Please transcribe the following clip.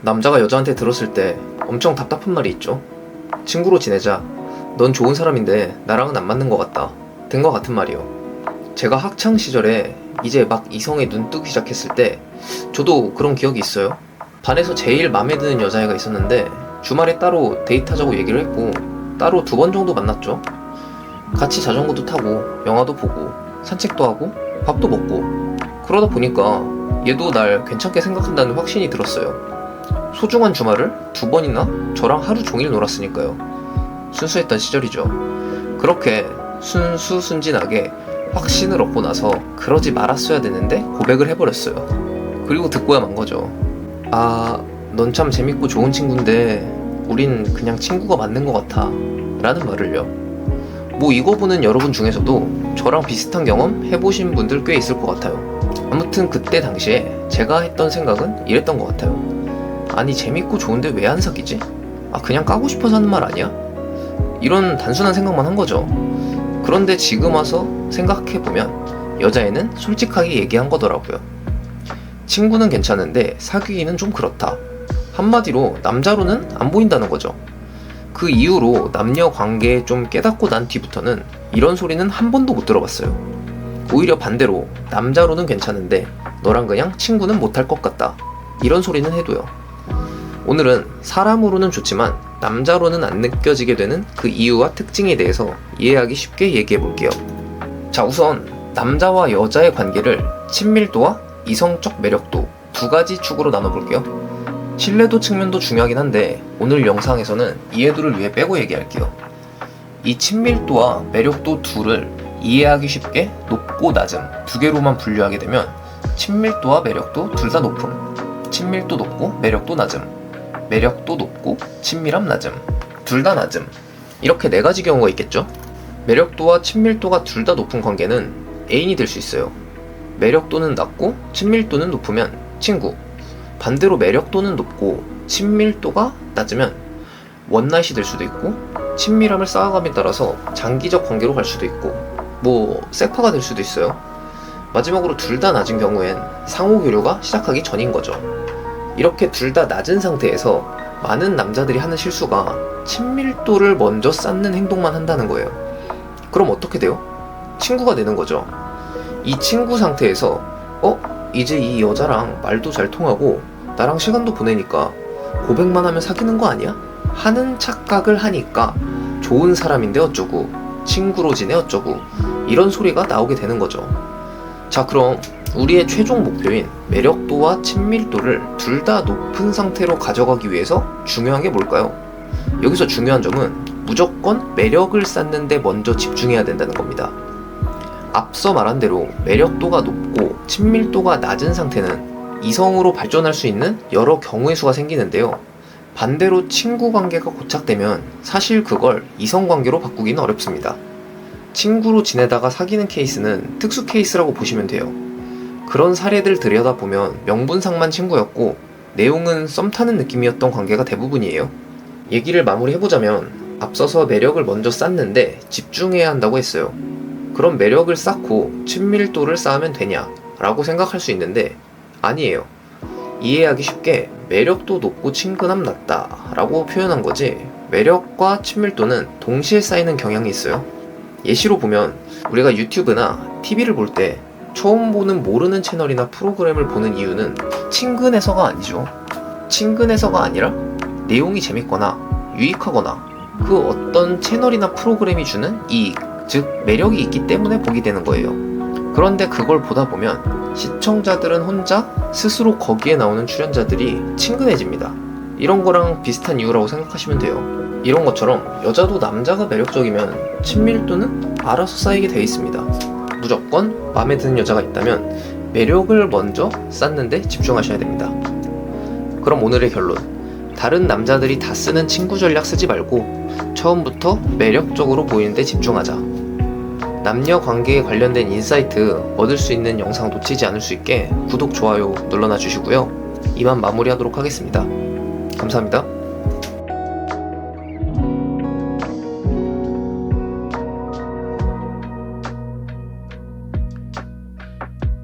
남자가 여자한테 들었을 때 엄청 답답한 말이 있죠. 친구로 지내자. 넌 좋은 사람인데 나랑은 안 맞는 것 같다. 된것 같은 말이요. 제가 학창 시절에 이제 막 이성에 눈 뜨기 시작했을 때 저도 그런 기억이 있어요. 반에서 제일 마음에 드는 여자애가 있었는데 주말에 따로 데이트하자고 얘기를 했고 따로 두 번 정도 만났죠. 같이 자전거도 타고 영화도 보고 산책도 하고 밥도 먹고 그러다 보니까 얘도 날 괜찮게 생각한다는 확신이 들었어요. 소중한 주말을 두 번이나 저랑 하루 종일 놀았으니까요. 순수했던 시절이죠. 그렇게 순수순진하게 확신을 얻고 나서 그러지 말았어야 되는데 고백을 해버렸어요. 그리고 듣고야 만 거죠. 아, 넌 참 재밌고 좋은 친구인데 우린 그냥 친구가 맞는 것 같아. 라는 말을요. 뭐 이거 보는 여러분 중에서도 저랑 비슷한 경험 해보신 분들 꽤 있을 것 같아요. 아무튼 그때 당시에 제가 했던 생각은 이랬던 것 같아요. 아니 재밌고 좋은데 왜 안 사귀지? 아 그냥 까고 싶어서 하는 말 아니야? 이런 단순한 생각만 한 거죠. 그런데 지금 와서 생각해보면 여자애는 솔직하게 얘기한 거더라고요. 친구는 괜찮은데 사귀기는 좀 그렇다. 한마디로 남자로는 안 보인다는 거죠. 그 이후로 남녀 관계에 좀 깨닫고 난 뒤부터는 이런 소리는 한 번도 못 들어봤어요. 오히려 반대로 남자로는 괜찮은데 너랑 그냥 친구는 못할 것 같다. 이런 소리는 해도요. 오늘은 사람으로는 좋지만 남자로는 안 느껴지게 되는 그 이유와 특징에 대해서 이해하기 쉽게 얘기해 볼게요. 자, 우선 남자와 여자의 관계를 친밀도와 이성적 매력도 두 가지 축으로 나눠 볼게요. 신뢰도 측면도 중요하긴 한데 오늘 영상에서는 이해도를 위해 빼고 얘기할게요. 이 친밀도와 매력도 둘을 이해하기 쉽게 높고 낮음 두 개로만 분류하게 되면 친밀도와 매력도 둘 다 높음, 친밀도 높고 매력도 낮음, 매력도 높고 친밀함 낮음, 둘 다 낮음 이렇게 네 가지 경우가 있겠죠. 매력도와 친밀도가 둘 다 높은 관계는 애인이 될 수 있어요. 매력도는 낮고 친밀도는 높으면 친구, 반대로 매력도는 높고 친밀도가 낮으면 원나잇이 될 수도 있고 친밀함을 쌓아감에 따라서 장기적 관계로 갈 수도 있고 뭐 섹파가 될 수도 있어요. 마지막으로 둘 다 낮은 경우엔 상호 교류가 시작하기 전인 거죠. 이렇게 둘 다 낮은 상태에서 많은 남자들이 하는 실수가 친밀도를 먼저 쌓는 행동만 한다는 거예요. 그럼 어떻게 돼요? 친구가 되는 거죠. 이 친구 상태에서 어? 이제 이 여자랑 말도 잘 통하고 나랑 시간도 보내니까 고백만 하면 사귀는 거 아니야? 하는 착각을 하니까 좋은 사람인데 어쩌고 친구로 지내 어쩌고 이런 소리가 나오게 되는 거죠. 자 그럼 우리의 최종 목표인 매력도와 친밀도를 둘 다 높은 상태로 가져가기 위해서 중요한 게 뭘까요? 여기서 중요한 점은 무조건 매력을 쌓는데 먼저 집중해야 된다는 겁니다. 앞서 말한 대로 매력도가 높고 친밀도가 낮은 상태는 이성으로 발전할 수 있는 여러 경우의 수가 생기는데요. 반대로 친구 관계가 고착되면 사실 그걸 이성 관계로 바꾸기는 어렵습니다. 친구로 지내다가 사귀는 케이스는 특수 케이스라고 보시면 돼요. 그런 사례들 들여다보면 명분상만 친구였고 내용은 썸 타는 느낌이었던 관계가 대부분이에요. 얘기를 마무리해보자면 앞서서 매력을 먼저 쌓는데 집중해야 한다고 했어요. 그럼 매력을 쌓고 친밀도를 쌓으면 되냐? 라고 생각할 수 있는데 아니에요. 이해하기 쉽게 매력도 높고 친근함 낮다 라고 표현한 거지 매력과 친밀도는 동시에 쌓이는 경향이 있어요. 예시로 보면 우리가 유튜브나 TV를 볼 때 처음 보는 모르는 채널이나 프로그램을 보는 이유는 친근해서가 아니죠. 친근해서가 아니라 내용이 재밌거나 유익하거나 그 어떤 채널이나 프로그램이 주는 이익, 즉 매력이 있기 때문에 보게 되는 거예요. 그런데 그걸 보다 보면 시청자들은 혼자 스스로 거기에 나오는 출연자들이 친근해집니다. 이런 거랑 비슷한 이유라고 생각하시면 돼요. 이런 것처럼 여자도 남자가 매력적이면 친밀도는 알아서 쌓이게 돼 있습니다. 무조건 마음에 드는 여자가 있다면 매력을 먼저 쌓는데 집중하셔야 됩니다. 그럼 오늘의 결론. 다른 남자들이 다 쓰는 친구 전략 쓰지 말고 처음부터 매력적으로 보이는데 집중하자. 남녀 관계에 관련된 인사이트 얻을 수 있는 영상 놓치지 않을 수 있게 구독, 좋아요 눌러놔 주시고요. 이만 마무리하도록 하겠습니다. 감사합니다.